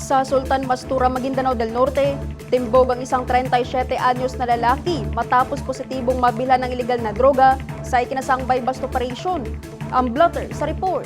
Sa Sultan Mastura, Maguindanao del Norte, timbog ang isang 37 anyos na lalaki matapos positibong mabila ng ilegal na droga sa ikinasang bypass operation. Ang blotter sa report.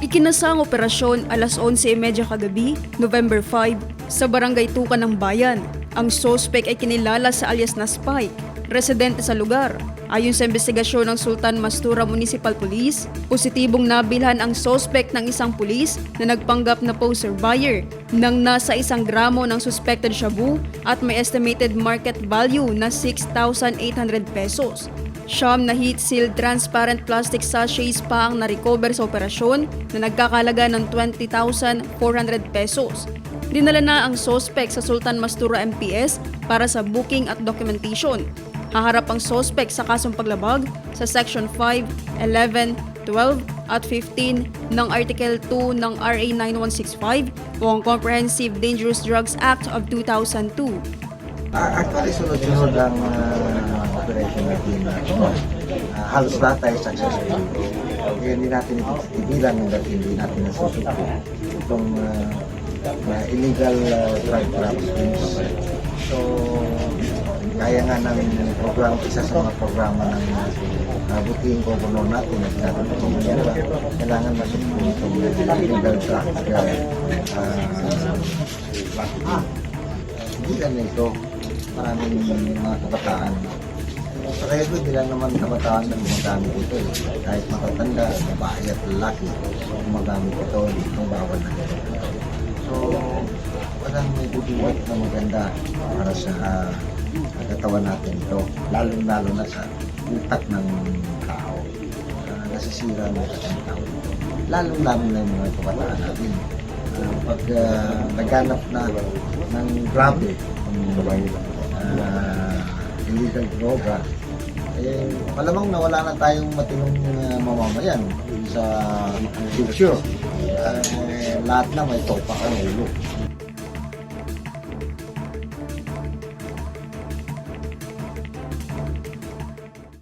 Ikinasang operasyon alas 11.30 kagabi, November 5, sa barangay Tukan ng Bayan. Ang sospek ay kinilala sa alias na Spike, residente sa lugar. Ayon sa investigasyon ng Sultan Mastura Municipal Police, positibong nabilhan ang sospek ng isang pulis na nagpanggap na poser buyer ng nasa isang gramo ng suspected shabu at may estimated market value na 6,800 pesos. Siyam na heat-sealed transparent plastic sachets pa ang na-recover sa operasyon na nagkakalaga ng 20,400 pesos. Dinala na ang sospek sa Sultan Mastura MPS para sa booking at documentation. Haharap ang sospek sa kasong paglabag sa Section 5, 11, 12 at 15 ng Article 2 ng RA 9165 o ang Comprehensive Dangerous Drugs Act of 2002. Ah, Actually, sunod-sunod ang ah, operation natin. Uh, halos lahat tayo successful. Kaya hindi natin itigilan hanggat hindi natin nasusuko itong ah, ah, illegal uh, drug trafficking. Nga namin program, isa sa mga programa ng uh, booking governor natin at natin kung mangyari, kailangan masuko itong illegal drug uh, hindi lang na ito, maraming mga kabataan. Sa kaya hindi lang naman kabataan na gumagamit ito. eh. Kahit matatanda, babae at lalaki, gumagamit ito, itong bawal na ito. So, parang may buduwat na maganda para sa uh, katawan natin ito. Lalo-lalo na sa utak ng tao. Uh, nasisira utak ng tao ito. Lalo-lalo na yung mga kabataan natin. Uh, pag uh, naghanap na ng grabe ng uh, illegal droga, eh, malamang nawala na tayong matinong uh, mamamayan sa future. Uh, lahat na may topa ang ulo.